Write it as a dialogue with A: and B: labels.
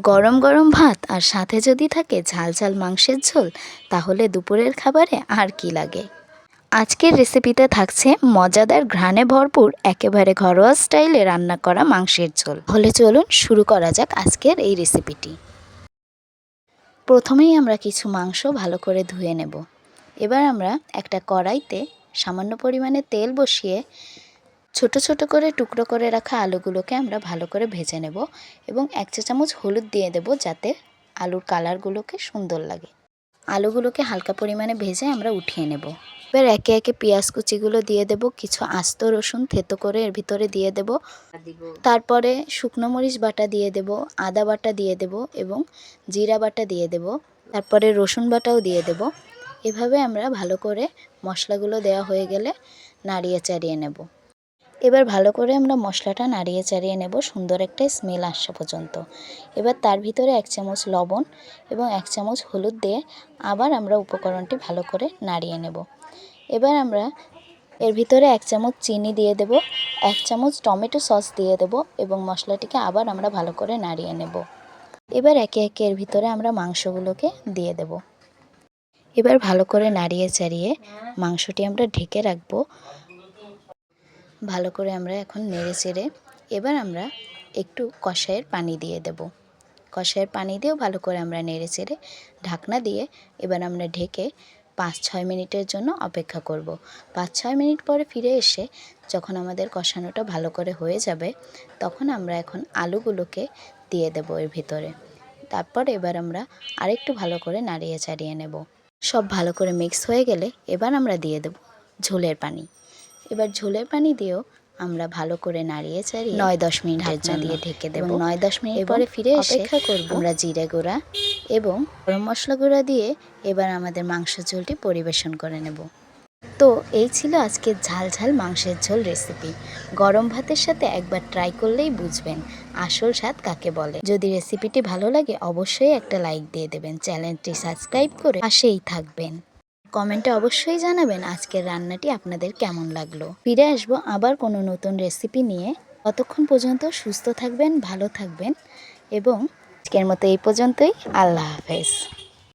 A: গরম গরম ভাত আর সাথে যদি থাকে ঝাল ঝাল মাংসের ঝোল, তাহলে দুপুরের খাবারে আর কি লাগে? আজকের রেসিপিতে থাকছে মজাদার ঘ্রাণে ভরপুর, একেবারে ঘরোয়া স্টাইলে রান্না করা মাংসের ঝোল। হলে চলুন শুরু করা যাক আজকের এই রেসিপিটি। প্রথমেই আমরা কিছু মাংস ভালো করে ধুয়ে নেব। এবার আমরা একটা কড়াইতে সামান্য পরিমাণে তেল বসিয়ে ছোট ছোট করে টুকরো করে রাখা আলুগুলোকে আমরা ভালো করে ভেজে নেব এবং এক চা চামচ হলুদ দিয়ে দেব যাতে আলুর কালারগুলোকে সুন্দর লাগে। আলুগুলোকে হালকা পরিমাণে ভেজে আমরা উঠিয়ে নেব। এবার একে একে পেঁয়াজ কুচিগুলো দিয়ে দেব, কিছু আস্ত রসুন থেতো করে এর ভিতরে দিয়ে দেব। তারপরে শুকনো মরিচ বাটা দিয়ে দেব, আদা বাটা দিয়ে দেব এবং জিরা বাটা দিয়ে দেব। তারপরে রসুন বাটাও দিয়ে দেব। এভাবে আমরা ভালো করে মশলাগুলো দেওয়া হয়ে গেলে নাড়িয়ে চাড়িয়ে নেব। এবার ভালো করে আমরা মশলাটা নাড়িয়ে চাড়িয়ে নেব, সুন্দর একটা স্মেল আসা পর্যন্ত। এবার তার ভিতরে এক চামচ লবণ এবং এক চামচ হলুদ দিয়ে আবার আমরা উপকরণটি ভালো করে নাড়িয়ে নেব। এবার আমরা এর ভিতরে এক চামচ চিনি দিয়ে দেব, এক চামচ টমেটো সস দিয়ে দেব এবং মশলাটিকে আবার আমরা ভালো করে নাড়িয়ে নেব। এবার একে একে এর ভিতরে আমরা মাংসগুলোকে দিয়ে দেব। এবার ভালো করে নাড়িয়ে চাড়িয়ে মাংসটি আমরা ঢেকে রাখব। ভালো করে আমরা এখন নেড়ে চেড়ে এবার আমরা একটু কষায়ের পানি দিয়ে দেব। কষায়ের পানি দিয়েও ভালো করে আমরা নেড়ে চেড়ে ঢাকনা দিয়ে এবার আমরা ঢেকে পাঁচ ছয় মিনিটের জন্য অপেক্ষা করব। পাঁচ ছয় মিনিট পরে ফিরে এসে যখন আমাদের কষানোটা ভালো করে হয়ে যাবে, তখন আমরা এখন আলুগুলোকে দিয়ে দেবো এর ভিতরে। তারপর এবার আমরা আরেকটু ভালো করে নাড়িয়ে চাড়িয়ে নেব। সব ভালো করে মিক্স হয়ে গেলে এবার আমরা দিয়ে দেব ঝোলের পানি। এবার ঝোলের পানি দিয়েও আমরা ভালো করে নাড়িয়ে চাড়িয়ে নয় দশ মিনিটের জন্য দিয়ে ঢেকে দেবো। নয় দশ মিনিট পরে ফিরে অপেক্ষা করব। আমরা জিরে গুঁড়া এবং গরম মশলা গুঁড়া দিয়ে এবার আমাদের মাংস ঝোলটি পরিবেশন করে নেব। তো এই ছিল আজকের ঝাল ঝাল মাংসের ঝোল রেসিপি। গরম ভাতের সাথে একবার ট্রাই করলেই বুঝবেন আসল স্বাদ কাকে বলে। যদি রেসিপিটি ভালো লাগে অবশ্যই একটা লাইক দিয়ে দেবেন। চ্যানেলটি সাবস্ক্রাইব করে পাশেই থাকবেন। কমেন্টে অবশ্যই জানাবেন আজকের রান্নাটি আপনাদের কেমন লাগল। ফিরে আসব আবার কোনো নতুন রেসিপি নিয়ে। ততক্ষণ পর্যন্ত সুস্থ থাকবেন, ভালো থাকবেন এবং আজকের মতো এই পর্যন্তই। আল্লাহ হাফেজ।